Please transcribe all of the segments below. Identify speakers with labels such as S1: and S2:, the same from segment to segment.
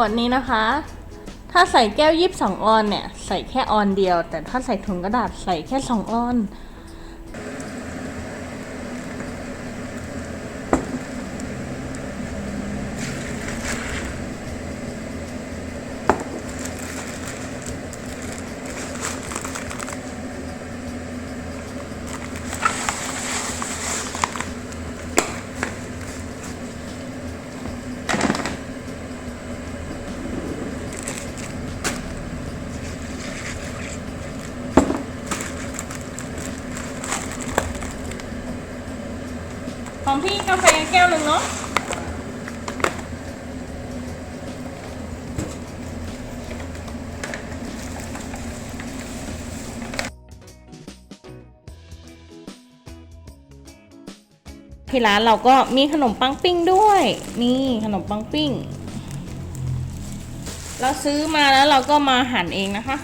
S1: วดนี้นะคะ ถ้าใส่แก้วยิบสองออนเนี่ย ใส่แค่ออนเดียว แต่ถ้าใส่ถุงกระดาษใส่แค่สองออน แฟแก้วหนึ่งเนาะที่ร้านเราก็มีขนมปังปิ้งด้วย นี่ขนมปังปิ้ง เราซื้อมาแล้วเราก็มาหั่นเองนะคะ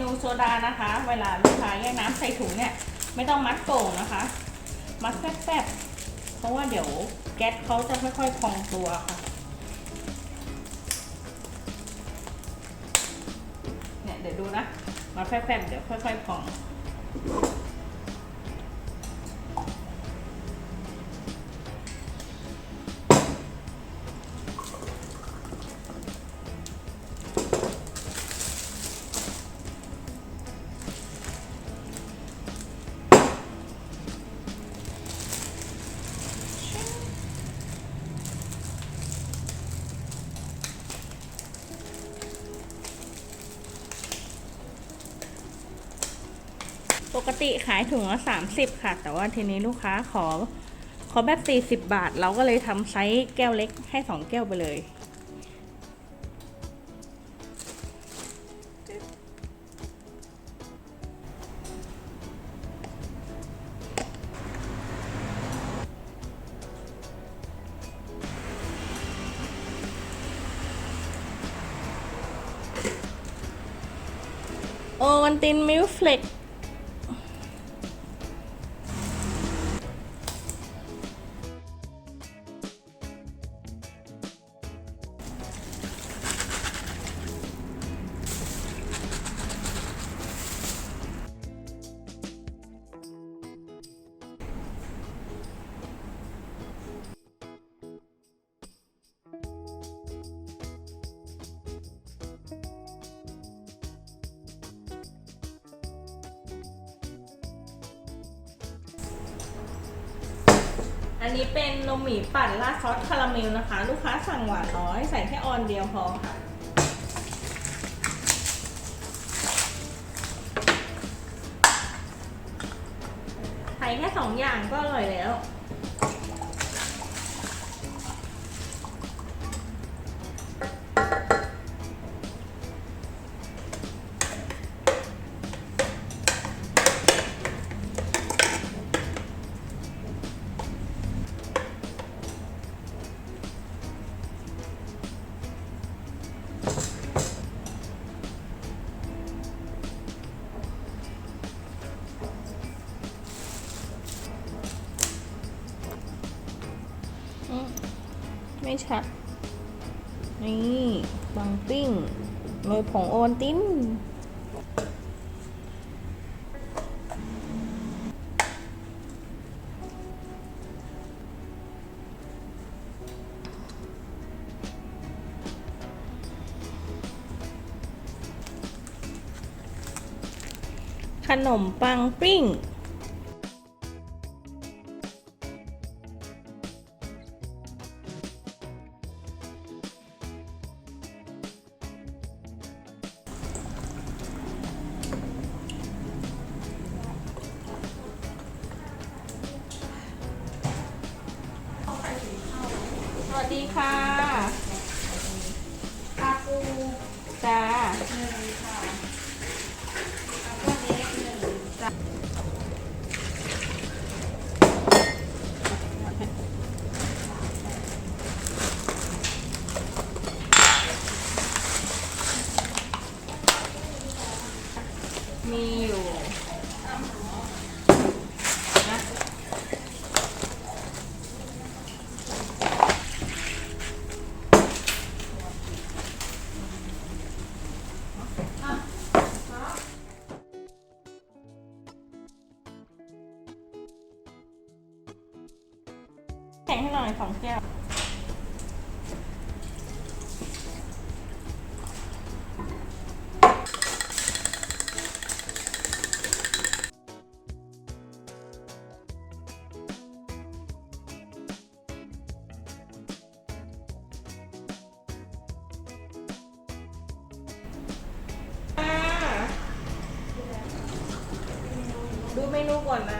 S1: นูโซดานะคะ เวลาลูกค้าแยกน้ำใส่ถุงเนี่ยไม่ต้องมัดโป่งนะคะ มัดแฟบๆเพราะว่าเดี๋ยวแก๊สเขาจะค่อยๆพองตัวค่ะเนี่ยเดี๋ยวดูนะ มัดแฟบๆเดี๋ยวค่อยๆพอง ปกติขายถุงละ30 ค่ะ แต่ว่าทีนี้ลูกค้าขอ ขอแบบ 40 บาท เราก็เลยทำไซส์แก้วเล็กให้ 2 แก้วไปเลยโอวันตินมิลเฟล็ก อันนี้เป็นนมหมี่ปั่นราดซอสคาราเมลนะคะ ลูกค้าสั่งหวานน้อย ใส่แค่ออนเดียวพอค่ะ ใส่แค่สองอย่างก็อร่อยแล้ว ไม่ชัด นี่บังปิ้งโรยผงโอวัลตินขนมปังปิ้ง ค่ะ
S2: ปลาปู
S1: จ้า
S2: หนึ่งค่ะ
S1: สองแก้วดูเมนูก่อนนะ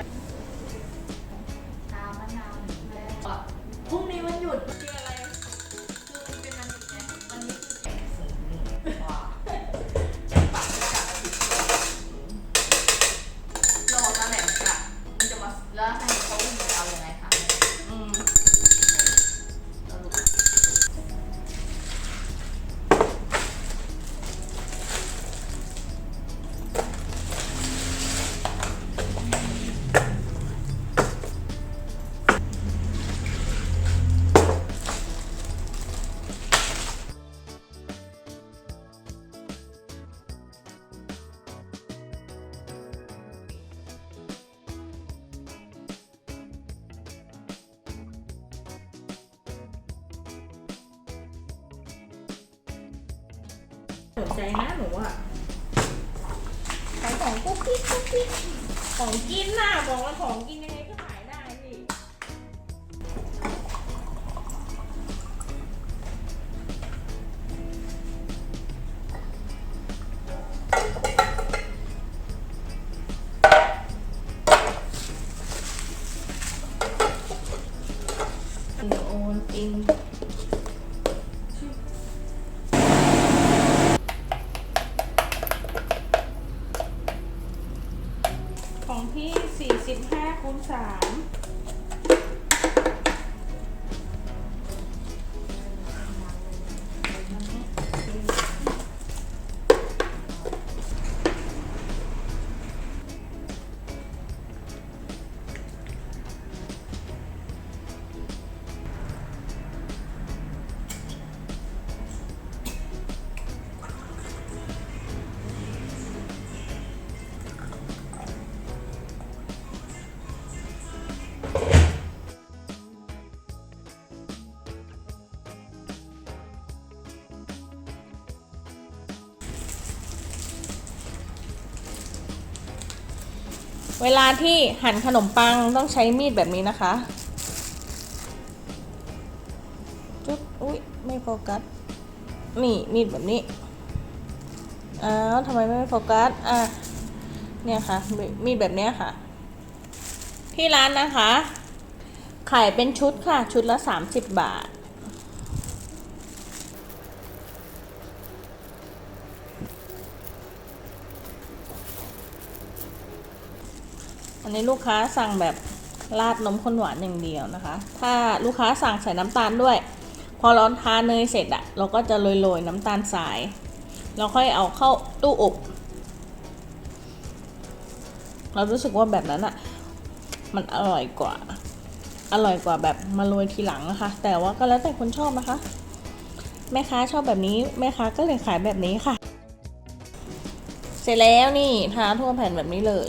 S2: ใจ
S1: นะหนูอะขายของกุ๊กกิ๊กกุ๊กกิ๊กของกินน่ะบอกว่าของกินยังไงก็ขายได้สิโอนอินของ สาม เวลาที่หั่นขนมปังต้องใช้มีดแบบนี้นะคะจุ๊บอุ๊ยไม่โฟกัส นี่มีดแบบนี้ อ้าวทำไมไม่โฟกัส อะ เนี่ยค่ะ มีดแบบเนี้ยค่ะ ที่ร้านนะคะ ขายเป็นชุดค่ะ ชุดละ 30 บาท นนี้ลูกค้าสั่งแบบราดนมข้นหวานอย่างเดียวนะคะ ถ้าลูกค้าสั่งใส่น้ำตาลด้วย พอร้อนทาเนยเสร็จอะเราก็จะโรยๆน้ำตาลทรายเราค่อยเอาเข้าตู้อบ เรารู้สึกว่าแบบนั้นอะมันอร่อยกว่า อร่อยกว่าแบบมาโรยทีหลังนะคะ แต่ว่าก็แล้วแต่คนชอบนะคะ แม่ค้าชอบแบบนี้ แม่ค้าก็เลยขายแบบนี้ค่ะ เสร็จแล้วนี่ทาทั่วแผ่นแบบนี้เลย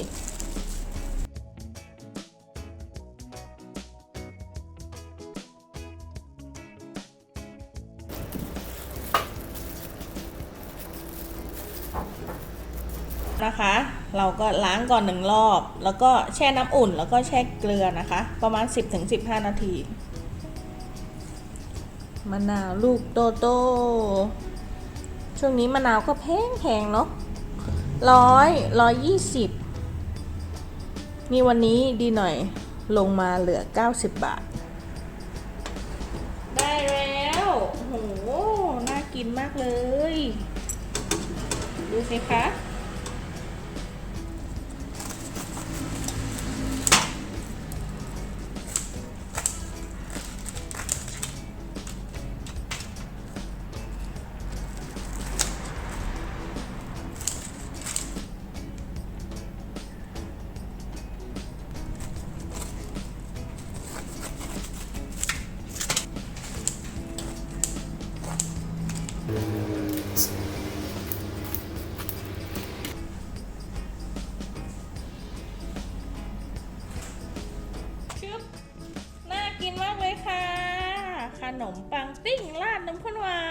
S1: นะคะ เราก็ล้างก่อนหนึ่งรอบ แล้วก็แช่น้ำอุ่น แล้วก็แช่เกลือนะคะ ประมาณ 10-15 นาทีมะนาวลูกโตโตๆช่วงนี้มะนาวก็แพงแพงเนาะร้อยร้อยยี่สิบนี่วันนี้ดีหน่อยลงมาเหลือ 90 บาท ได้แล้วกินมากเลย ดูสิคะ ขนมปังปิ้งราดน้ำข้นหวาน